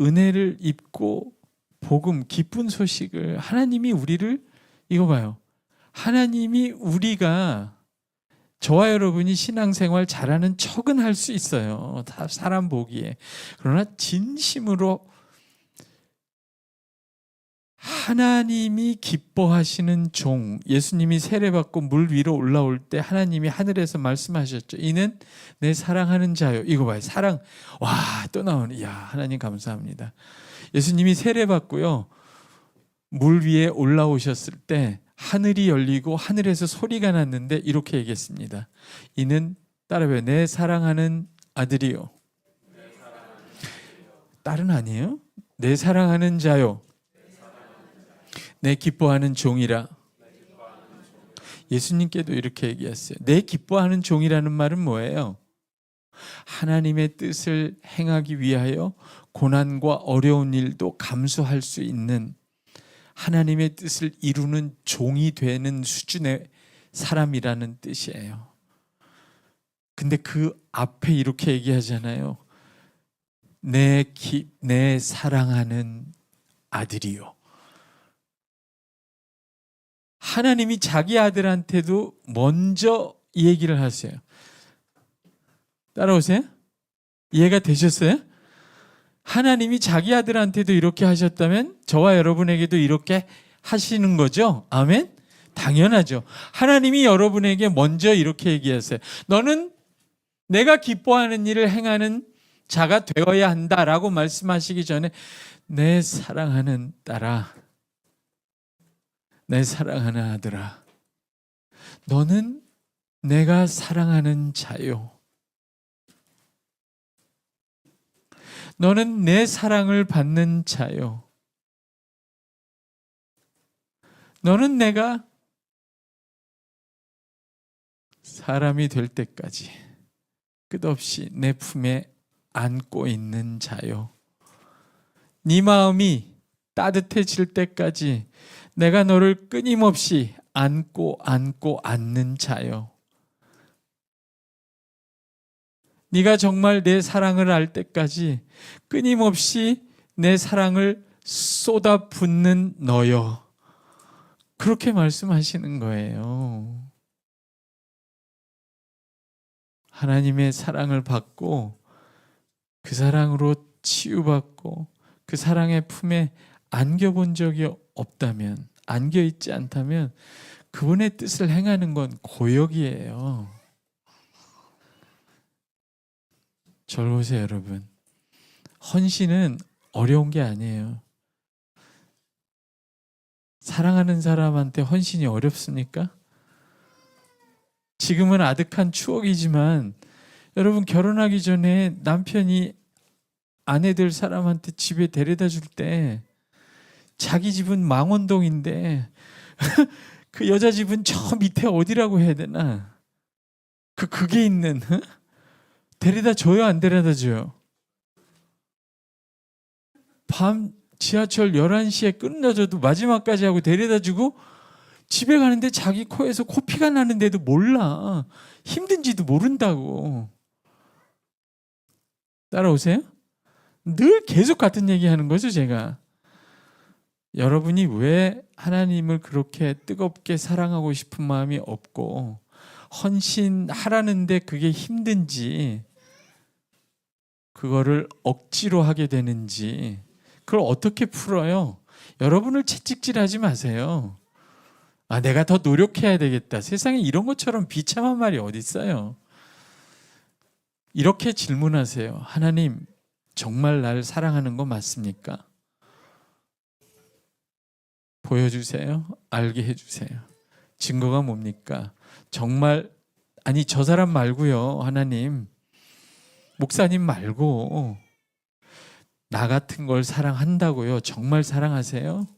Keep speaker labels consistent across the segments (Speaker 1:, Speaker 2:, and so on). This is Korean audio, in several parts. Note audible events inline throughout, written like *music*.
Speaker 1: 은혜를 입고 복음 기쁜 소식을 하나님이 우리를 이거 봐요. 하나님이 우리가 저와 여러분이 신앙생활 잘하는 척은 할 수 있어요. 다 사람 보기에. 그러나 진심으로 하나님이 기뻐하시는 종, 예수님이 세례받고 물 위로 올라올 때 하나님이 하늘에서 말씀하셨죠. 이는 내 사랑하는 자요. 이거 봐요. 사랑. 와, 또 나오네. 야, 하나님 감사합니다. 예수님이 세례받고요. 물 위에 올라오셨을 때 하늘이 열리고 하늘에서 소리가 났는데 이렇게 얘기했습니다. 이는 따라해요. 내 사랑하는 아들이요. 딸은 아니에요? 내 사랑하는 자요. 내 기뻐하는 종이라. 예수님께도 이렇게 얘기했어요. 내 기뻐하는 종이라는 말은 뭐예요? 하나님의 뜻을 행하기 위하여 고난과 어려운 일도 감수할 수 있는 하나님의 뜻을 이루는 종이 되는 수준의 사람이라는 뜻이에요. 근데 그 앞에 이렇게 얘기하잖아요. 내, 기, 내 사랑하는 아들이요. 하나님이 자기 아들한테도 먼저 이 얘기를 하세요. 따라오세요? 이해가 되셨어요? 하나님이 자기 아들한테도 이렇게 하셨다면 저와 여러분에게도 이렇게 하시는 거죠? 아멘? 당연하죠. 하나님이 여러분에게 먼저 이렇게 얘기하세요. 너는 내가 기뻐하는 일을 행하는 자가 되어야 한다라고 말씀하시기 전에 내 사랑하는 딸아, 내 사랑하는 아들아, 너는 내가 사랑하는 자요. 너는 내 사랑을 받는 자요. 너는 내가 사람이 될 때까지 끝없이 내 품에 안고 있는 자요. 네 마음이 따뜻해질 때까지 내가 너를 끊임없이 안고 안고 안는 자요. 네가 정말 내 사랑을 알 때까지 끊임없이 내 사랑을 쏟아붓는 너요. 그렇게 말씀하시는 거예요. 하나님의 사랑을 받고 그 사랑으로 치유받고 그 사랑의 품에 안겨본 적이 없다면, 안겨 있지 않다면 그분의 뜻을 행하는 건 고역이에요. 저를 보세요, 여러분. 헌신은 어려운 게 아니에요. 사랑하는 사람한테 헌신이 어렵습니까? 지금은 아득한 추억이지만 여러분 결혼하기 전에 남편이 아내들 사람한테 집에 데려다 줄 때 자기 집은 망원동인데 *laughs* 그 여자 집은 저 밑에 어디라고 해야 되나? 그 그게 있는 어? 데려다 줘요 안 데려다 줘요? 밤 지하철 11시에 끝나줘도 마지막까지 하고 데려다 주고 집에 가는데 자기 코에서 코피가 나는데도 몰라. 힘든지도 모른다고. 따라오세요? 늘 계속 같은 얘기 하는 거죠, 제가. 여러분이 왜 하나님을 그렇게 뜨겁게 사랑하고 싶은 마음이 없고 헌신하라는데 그게 힘든지 그거를 억지로 하게 되는지 그걸 어떻게 풀어요? 여러분을 채찍질하지 마세요. 아, 내가 더 노력해야 되겠다. 세상에 이런 것처럼 비참한 말이 어디 있어요? 이렇게 질문하세요. 하나님, 정말 날 사랑하는 거 맞습니까? 보여주세요. 알게 해주세요. 증거가 뭡니까? 정말, 아니, 저 사람 말고요. 하나님. 목사님 말고. 나 같은 걸 사랑한다고요. 정말 사랑하세요?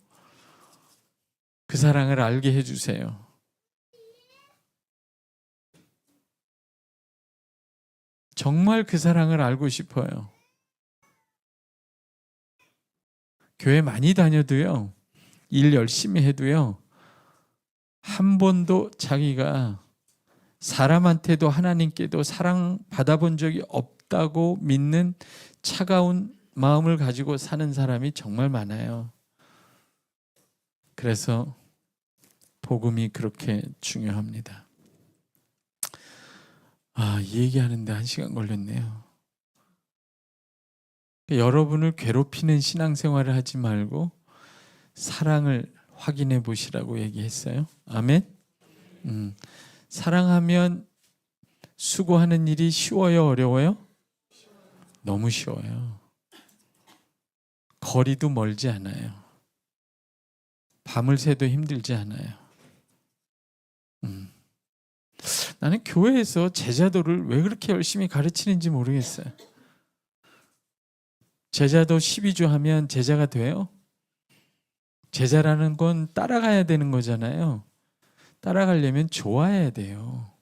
Speaker 1: 그 사랑을 알게 해주세요. 정말 그 사랑을 알고 싶어요. 교회 많이 다녀도요, 일 열심히 해도요, 한 번도 자기가 사람한테도 하나님께도 사랑 받아본 적이 없다고 믿는 차가운 마음을 가지고 사는 사람이 정말 많아요. 그래서 복음이 그렇게 중요합니다. 아, 이 얘기하는데 한 시간 걸렸네요. 여러분을 괴롭히는 신앙생활을 하지 말고 사랑을 확인해 보시라고 얘기했어요. 아멘. 음, 사랑하면 수고하는 일이 쉬워요, 어려워요? 너무 쉬워요. 거리도 멀지 않아요. 밤을 새도 힘들지 않아요. 음. 나는 교회에서 제자도를 왜 그렇게 열심히 가르치는지 모르겠어요. 제자도 12주 하면 제자가 돼요? 제자라는 건 따라가야 되는 거잖아요. 따라가려면 좋아해야 돼요.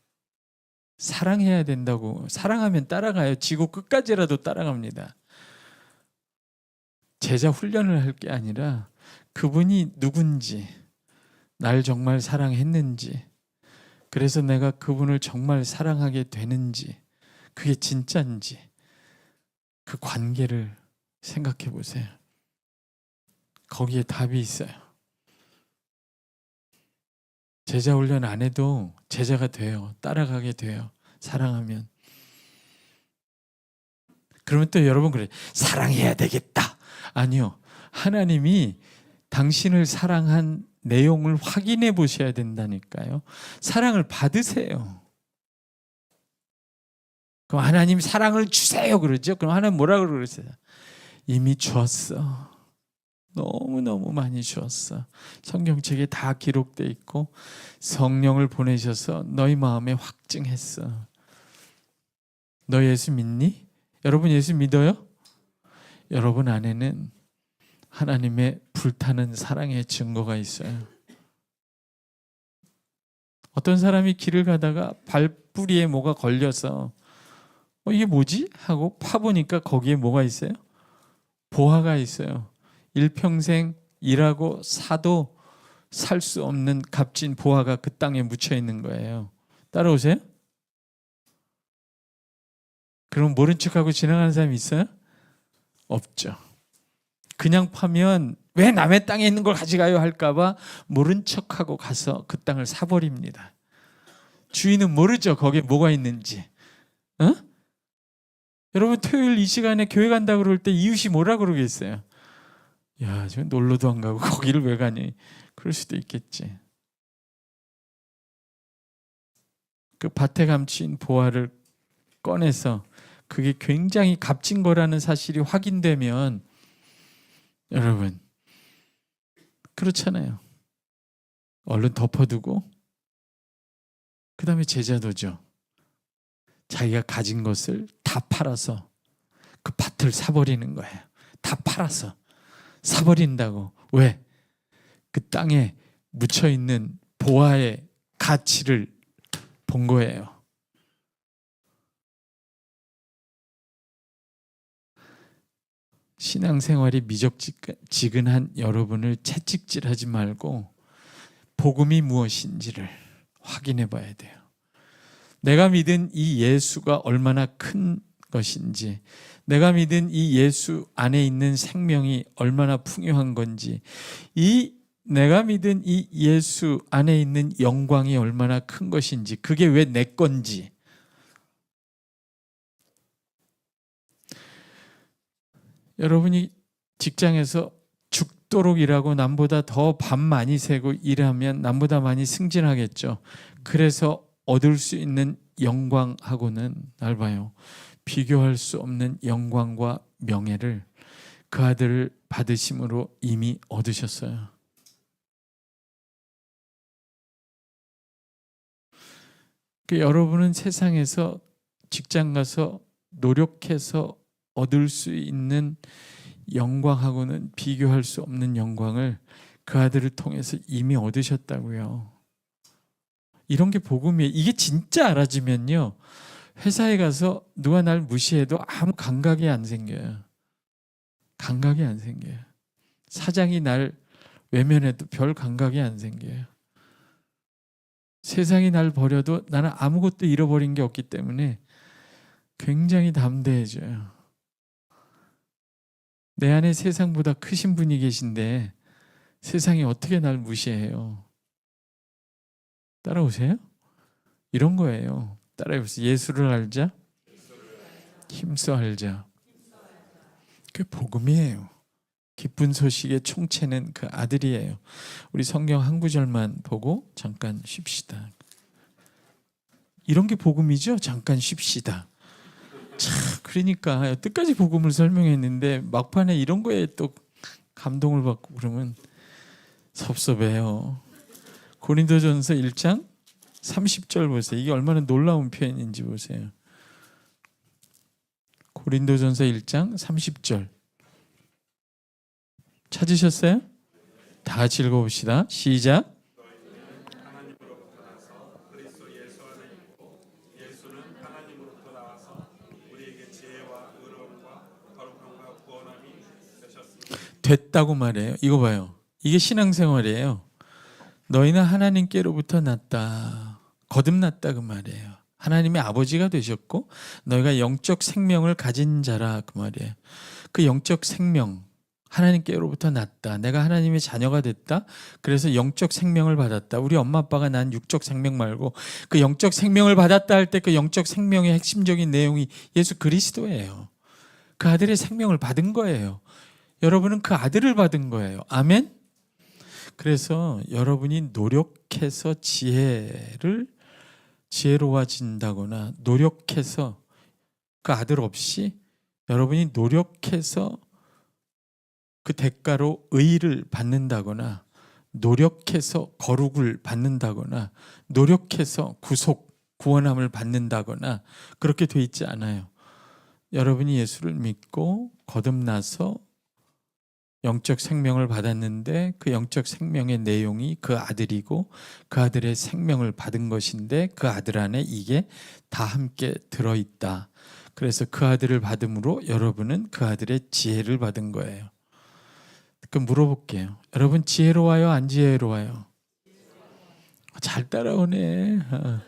Speaker 1: 사랑해야 된다고. 사랑하면 따라가요. 지구 끝까지라도 따라갑니다. 제자 훈련을 할 게 아니라 그분이 누군지, 날 정말 사랑했는지, 그래서 내가 그분을 정말 사랑하게 되는지, 그게 진짜인지, 그 관계를 생각해 보세요. 거기에 답이 있어요. 제자 훈련 안 해도 제자가 돼요. 따라가게 돼요. 사랑하면. 그러면 또 여러분 그래. 사랑해야 되겠다. 아니요. 하나님이 당신을 사랑한 내용을 확인해 보셔야 된다니까요. 사랑을 받으세요. 그럼 하나님 사랑을 주세요 그러죠. 그럼 하나님 뭐라 그러세요? 이미 주었어. 너무너무 많이 주었어. 성경책에 다 기록돼 있고 성령을 보내셔서 너희 마음에 확증했어. 너 예수 믿니? 여러분 예수 믿어요? 여러분 안에는 하나님의 불타는 사랑의 증거가 있어요. 어떤 사람이 길을 가다가 발뿌리에 뭐가 걸려서 어, 이게 뭐지? 하고 파보니까 거기에 뭐가 있어요? 보화가 있어요. 일평생 일하고 사도 살 수 없는 값진 보화가 그 땅에 묻혀 있는 거예요. 따라오세요? 그럼 모른 척하고 지나가는 사람이 있어요? 없죠. 그냥 파면 왜 남의 땅에 있는 걸 가져가요 할까봐 모른 척하고 가서 그 땅을 사버립니다. 주인은 모르죠 거기에 뭐가 있는지. 어? 여러분 토요일 이 시간에 교회 간다 그럴 때 이웃이 뭐라 그러겠어요? 야, 지금 놀러도 안 가고 *laughs* 거기를 왜 가니? 그럴 수도 있겠지. 그 밭에 감춘 보화를 꺼내서 그게 굉장히 값진 거라는 사실이 확인되면 여러분 그렇잖아요. 얼른 덮어두고 그 다음에 제자도죠. 자기가 가진 것을 다 팔아서 그 밭을 사버리는 거예요. 다 팔아서 사버린다고. 왜? 그 땅에 묻혀 있는 보화의 가치를 본 거예요. 신앙생활이 미적지근한 여러분을 채찍질하지 말고 복음이 무엇인지를 확인해 봐야 돼요. 내가 믿은 이 예수가 얼마나 큰 것인지, 내가 믿은 이 예수 안에 있는 생명이 얼마나 풍요한 건지, 이 내가 믿은 이 예수 안에 있는 영광이 얼마나 큰 것인지, 그게 왜 내 건지, 여러분이 직장에서 죽도록 일하고 남보다 더밥 많이 세고 일하면 남보다 많이 승진하겠죠. 그래서 얻을 수 있는 영광하고는 넓어요. 비교할 수 없는 영광과 명예를 그 아들을 받으심으로 이미 얻으셨어요. 그 여러분은 세상에서 직장 가서 노력해서 얻을 수 있는 영광하고는 비교할 수 없는 영광을 그 아들을 통해서 이미 얻으셨다고요. 이런 게 복음이에요. 이게 진짜 알아지면요. 회사에 가서 누가 날 무시해도 아무 감각이 안 생겨요. 감각이 안 생겨요. 사장이 날 외면해도 별 감각이 안 생겨요. 세상이 날 버려도 나는 아무것도 잃어버린 게 없기 때문에 굉장히 담대해져요. 내 안에 세상보다 크신 분이 계신데 세상이 어떻게 날 무시해요? 따라오세요? 이런 거예요. 따라해보세요. 예수를 알자. 힘써 알자. 그 복음이에요. 기쁜 소식의 총체는 그 아들이에요. 우리 성경 한 구절만 보고 잠깐 쉽시다. 이런 게 복음이죠. 잠깐 쉽시다. 참 그러니까 여태까지 복음을 설명했는데 막판에 이런 거에 또 감동을 받고 그러면 섭섭해요. 고린도전서 1장 30절 보세요. 이게 얼마나 놀라운 표현인지 보세요. 고린도전서 1장 30절. 찾으셨어요? 다 읽어봅시다. 시작. 됐다고 말해요. 이거 봐요. 이게 신앙생활이에요. 너희는 하나님께로부터 났다. 거듭났다 그 말이에요. 하나님의 아버지가 되셨고 너희가 영적 생명을 가진 자라 그 말이에요. 그 영적 생명 하나님께로부터 났다. 내가 하나님의 자녀가 됐다. 그래서 영적 생명을 받았다. 우리 엄마 아빠가 난 육적 생명 말고 그 영적 생명을 받았다 할 때 그 영적 생명의 핵심적인 내용이 예수 그리스도예요. 그 아들의 생명을 받은 거예요. 여러분은 그 아들을 받은 거예요. 아멘. 그래서 여러분이 노력해서 지혜를 지혜로워진다거나 노력해서 그 아들 없이 여러분이 노력해서 그 대가로 의를 받는다거나 노력해서 거룩을 받는다거나 노력해서 구속 구원함을 받는다거나 그렇게 돼 있지 않아요. 여러분이 예수를 믿고 거듭나서 영적 생명을 받았는데 그 영적 생명의 내용이 그 아들이고 그 아들의 생명을 받은 것인데 그 아들 안에 이게 다 함께 들어 있다. 그래서 그 아들을 받음으로 여러분은 그 아들의 지혜를 받은 거예요. 그럼 물어볼게요. 여러분 지혜로워요, 안 지혜로워요? 잘 따라오네. 어.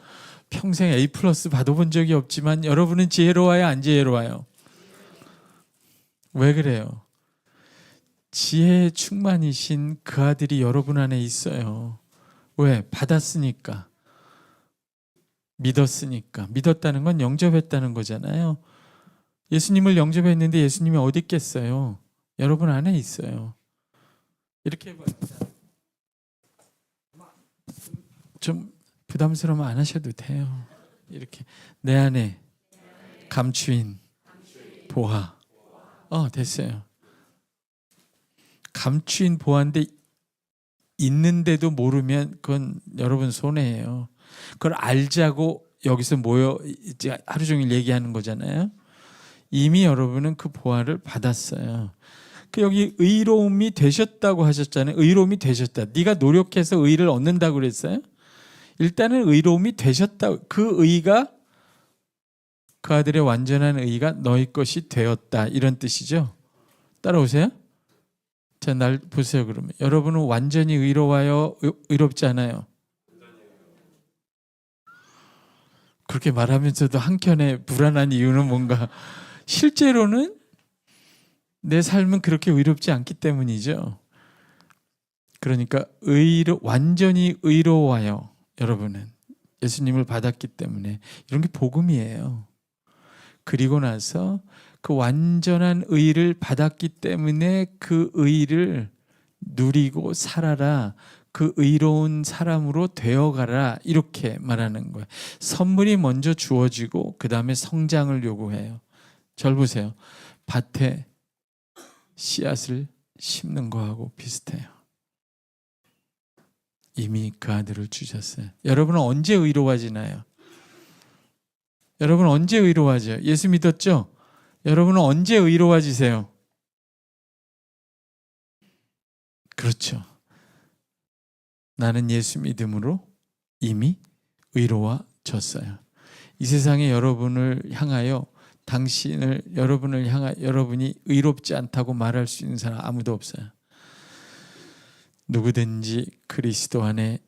Speaker 1: 평생 A 플러스 받아본 적이 없지만 여러분은 지혜로워요, 안 지혜로워요? 왜 그래요? 지혜 충만이신 그 아들이 여러분 안에 있어요. 왜? 받았으니까. 믿었으니까. 믿었다는 건 영접했다는 거잖아요. 예수님을 영접했는데 예수님이 어디 있겠어요? 여러분 안에 있어요. 이렇게. 좀 부담스러우면 안 하셔도 돼요. 이렇게 내 안에 감추인 보화. 어 됐어요. 감추인 보화인데 있는데도 모르면 그건 여러분 손해예요. 그걸 알자고 여기서 모여 하루 종일 얘기하는 거잖아요. 이미 여러분은 그 보화를 받았어요. 그 여기 의로움이 되셨다고 하셨잖아요. 의로움이 되셨다. 네가 노력해서 의를 얻는다고 그랬어요. 일단은 의로움이 되셨다. 그 의가 그 아들의 완전한 의가 너희 것이 되었다. 이런 뜻이죠. 따라오세요. 자, 날 보세요. 그러면 여러분은 완전히 의로워요. 의- 의롭지 않아요. 그렇게 말하면서도 한켠에 불안한 이유는 뭔가 실제로는 내 삶은 그렇게 의롭지 않기 때문이죠. 그러니까 의로 완전히 의로워요. 여러분은 예수님을 받았기 때문에 이런 게 복음이에요. 그리고 나서 그 완전한 의를 받았기 때문에 그 의를 누리고 살아라. 그 의로운 사람으로 되어가라. 이렇게 말하는 거예요. 선물이 먼저 주어지고 그 다음에 성장을 요구해요. 절 보세요. 밭에 씨앗을 심는 거하고 비슷해요. 이미 그 아들을 주셨어요. 여러분은 언제 의로워지나요? 여러분 언제 의로워져요? 예수 믿었죠? 여러분은 언제 의로워지세요? 그렇죠. 나는 예수 믿음으로 이미 의로워졌어요. 이 세상에 여러분을 향하여 당신을 여러분을 향하 여러분이 의롭지 않다고 말할 수 있는 사람 아무도 없어요. 누구든지 그리스도 안에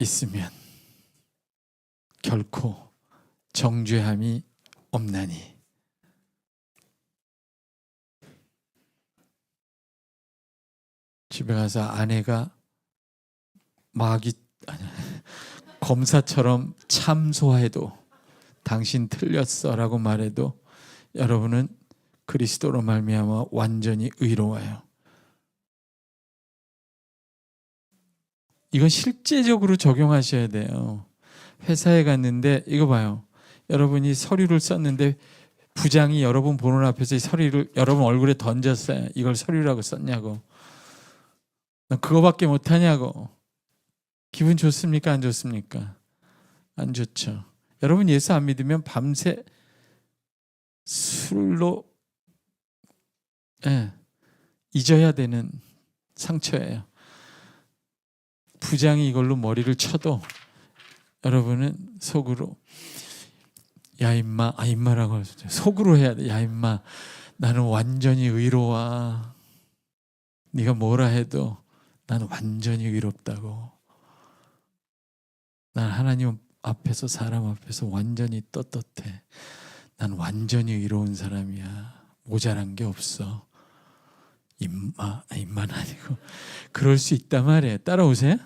Speaker 1: 있으면 결코 정죄함이 없나니 집에 가서 아내가 마귀 아니, *laughs* 검사처럼 참소해도 당신 틀렸어라고 말해도 여러분은 그리스도로 말미암아 완전히 의로워요. 이건 실제적으로 적용하셔야 돼요. 회사에 갔는데 이거 봐요. 여러분이 서류를 썼는데 부장이 여러분 보는 앞에서 이 서류를 여러분 얼굴에 던졌어요. 이걸 서류라고 썼냐고. 너 그거밖에 못하냐고. 기분 좋습니까? 안 좋습니까? 안 좋죠. 여러분 예수 안 믿으면 밤새 술로 예, 잊어야 되는 상처예요. 부장이 이걸로 머리를 쳐도 여러분은 속으로 야 임마 아 임마라고 하죠. 속으로 해야 돼. 야 임마 나는 완전히 의로워. 네가 뭐라 해도 나는 완전히 의롭다고. 난 하나님 앞에서 사람 앞에서 완전히 떳떳해. 난 완전히 의로운 사람이야. 모자란 게 없어. 임마, 아, 임마는 아니고 그럴 수 있단 말이에요. 따라오세요.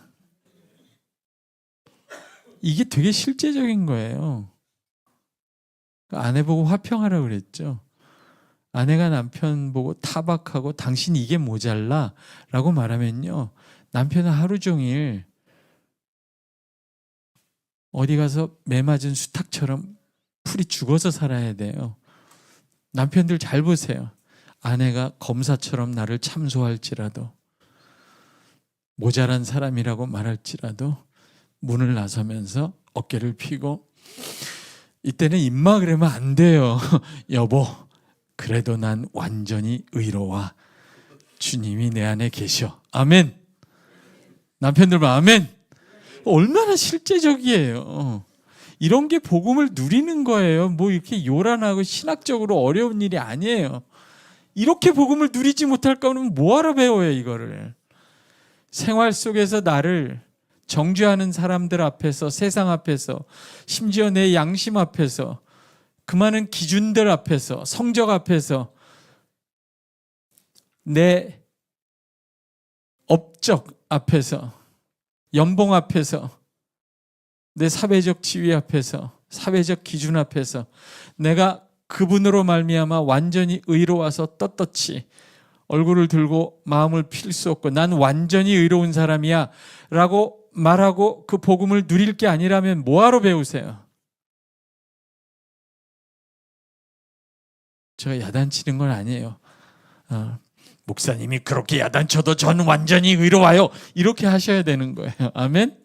Speaker 1: 이게 되게 실제적인 거예요. 아내 보고 화평하라 그랬죠. 아내가 남편 보고 타박하고 당신 이게 모자라 라고 말하면요. 남편은 하루 종일 어디 가서 매 맞은 수탉처럼 풀이 죽어서 살아야 돼요. 남편들 잘 보세요. 아내가 검사처럼 나를 참소할지라도 모자란 사람이라고 말할지라도 문을 나서면서 어깨를 펴고 이때는 입마 그러면 안 돼요. *laughs* 여보, 그래도 난 완전히 의로워. 주님이 내 안에 계셔. 아멘. 남편들만 아멘. 얼마나 실제적이에요. 이런 게 복음을 누리는 거예요. 뭐 이렇게 요란하고 신학적으로 어려운 일이 아니에요. 이렇게 복음을 누리지 못할 거면 뭐하러 배워요, 이거를. 생활 속에서 나를 정죄하는 사람들 앞에서, 세상 앞에서, 심지어 내 양심 앞에서, 그 많은 기준들 앞에서, 성적 앞에서, 내 업적 앞에서, 연봉 앞에서, 내 사회적 지위 앞에서, 사회적 기준 앞에서, 내가 그분으로 말미암아 완전히 의로워서 떳떳이 얼굴을 들고 마음을 필 수 없고 난 완전히 의로운 사람이야 라고 말하고 그 복음을 누릴 게 아니라면 뭐하러 배우세요? 저 야단치는 건 아니에요. 어, 목사님이 그렇게 야단쳐도 전 완전히 의로워요. 이렇게 하셔야 되는 거예요. 아멘?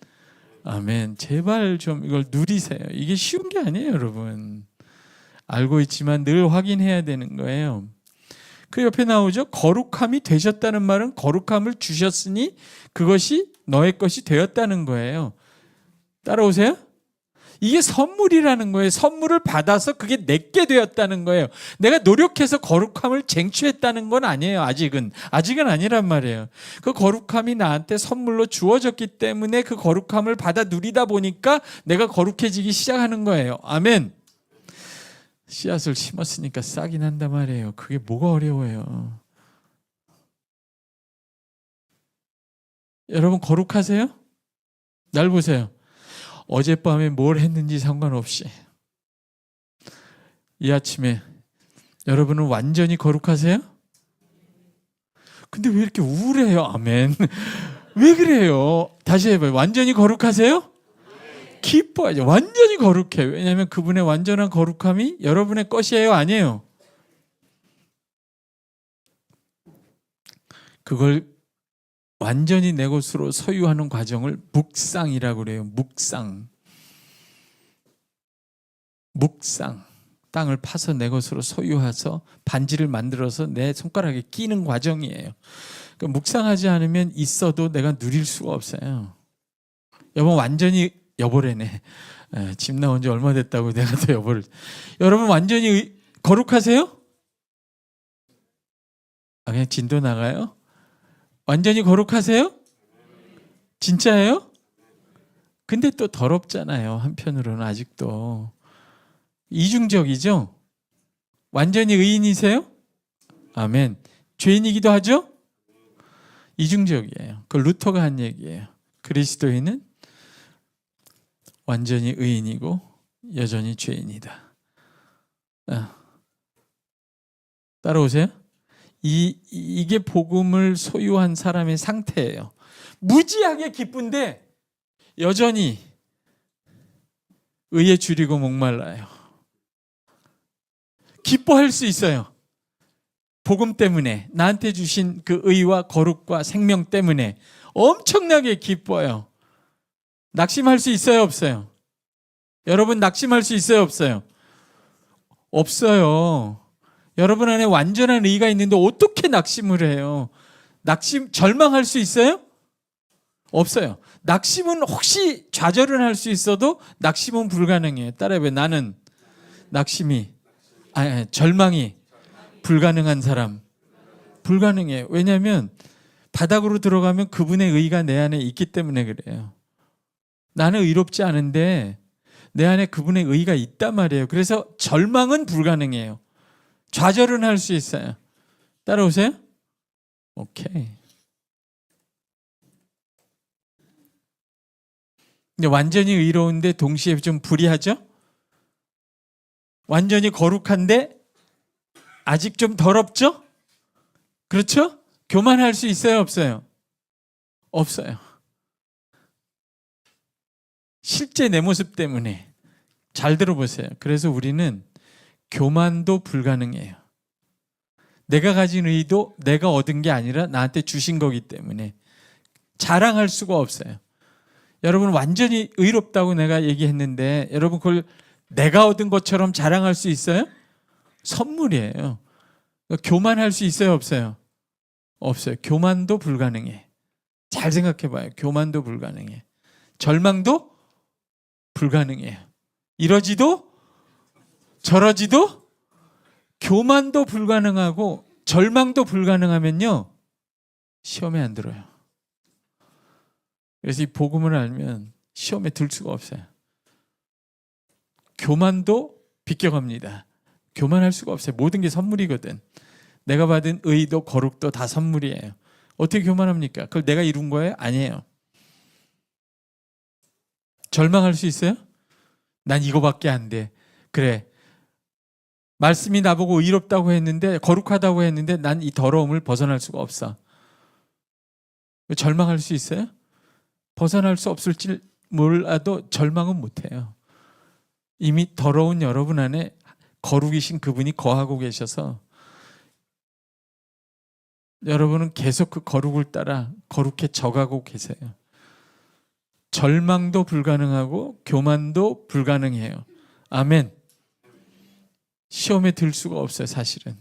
Speaker 1: 아멘. 제발 좀 이걸 누리세요. 이게 쉬운 게 아니에요, 여러분. 알고 있지만 늘 확인해야 되는 거예요. 그 옆에 나오죠. 거룩함이 되셨다는 말은 거룩함을 주셨으니 그것이 너의 것이 되었다는 거예요. 따라오세요? 이게 선물이라는 거예요. 선물을 받아서 그게 내게 되었다는 거예요. 내가 노력해서 거룩함을 쟁취했다는 건 아니에요. 아직은. 아직은 아니란 말이에요. 그 거룩함이 나한테 선물로 주어졌기 때문에 그 거룩함을 받아 누리다 보니까 내가 거룩해지기 시작하는 거예요. 아멘. 씨앗을 심었으니까 싹이 난단 말이에요. 그게 뭐가 어려워요. 여러분 거룩하세요? 날 보세요. 어젯밤에 뭘 했는지 상관없이 이 아침에 여러분은 완전히 거룩하세요? 근데 왜 이렇게 우울해요? 아멘. *laughs* 왜 그래요? 다시 해봐요. 완전히 거룩하세요? 기뻐하죠. 완전히 거룩해요. 왜냐하면 그분의 완전한 거룩함이 여러분의 것이에요, 아니에요? 그걸 완전히 내 것으로 소유하는 과정을 묵상이라고 그래요. 묵상. 묵상. 땅을 파서 내 것으로 소유해서 반지를 만들어서 내 손가락에 끼는 과정이에요. 그러니까 묵상하지 않으면 있어도 내가 누릴 수가 없어요. 여보 완전히 여보래네. 에, 집 나온 지 얼마 됐다고 내가 또 여보를. 여러분 완전히 의- 거룩하세요? 아, 그냥 진도 나가요? 완전히 거룩하세요? 진짜예요? 근데 또 더럽잖아요. 한편으로는 아직도. 이중적이죠? 완전히 의인이세요? 아멘. 죄인이기도 하죠? 이중적이에요. 그 루터가 한 얘기예요. 그리스도인은 완전히 의인이고 여전히 죄인이다. 아. 따라오세요. 이 이게 복음을 소유한 사람의 상태예요. 무지하게 기쁜데 여전히 의에 줄이고 목말라요. 기뻐할 수 있어요. 복음 때문에 나한테 주신 그 의와 거룩과 생명 때문에 엄청나게 기뻐요. 낙심할 수 있어요, 없어요? 여러분 낙심할 수 있어요, 없어요? 없어요. 여러분 안에 완전한 의가 있는데 어떻게 낙심을 해요? 낙심 절망할 수 있어요? 없어요. 낙심은 혹시 좌절은 할 수 있어도 낙심은 불가능해요. 따라해 나는 낙심이 아니, 아니 절망이 불가능한 사람 불가능해요. 왜냐하면 바닥으로 들어가면 그분의 의가 내 안에 있기 때문에 그래요. 나는 의롭지 않은데 내 안에 그분의 의가 있단 말이에요. 그래서 절망은 불가능해요. 좌절은 할 수 있어요. 따라오세요? 오케이. 근데 완전히 의로운데 동시에 좀 불의하죠? 완전히 거룩한데 아직 좀 더럽죠? 그렇죠? 교만할 수 있어요, 없어요? 없어요. 실제 내 모습 때문에 잘 들어보세요. 그래서 우리는 교만도 불가능해요. 내가 가진 의도 내가 얻은 게 아니라 나한테 주신 거기 때문에 자랑할 수가 없어요. 여러분 완전히 의롭다고 내가 얘기했는데 여러분 그걸 내가 얻은 것처럼 자랑할 수 있어요? 선물이에요. 교만할 수 있어요, 없어요? 없어요. 교만도 불가능해. 잘 생각해 봐요. 교만도 불가능해. 절망도 불가능해요. 이러지도 저러지도 교만도 불가능하고 절망도 불가능하면요. 시험에 안 들어요. 그래서 이 복음을 알면 시험에 들 수가 없어요. 교만도 비껴갑니다. 교만할 수가 없어요. 모든 게 선물이거든. 내가 받은 의도 거룩도 다 선물이에요. 어떻게 교만합니까? 그걸 내가 이룬 거예요? 아니에요. 절망할 수 있어요? 난 이거밖에 안 돼. 그래. 말씀이 나보고 의롭다고 했는데 거룩하다고 했는데 난 이 더러움을 벗어날 수가 없어. 절망할 수 있어요? 벗어날 수 없을지 몰라도 절망은 못해요. 이미 더러운 여러분 안에 거룩이신 그분이 거하고 계셔서 여러분은 계속 그 거룩을 따라 거룩해 져가고 계세요. 절망도 불가능하고 교만도 불가능해요. 아멘. 시험에 들 수가 없어요, 사실은.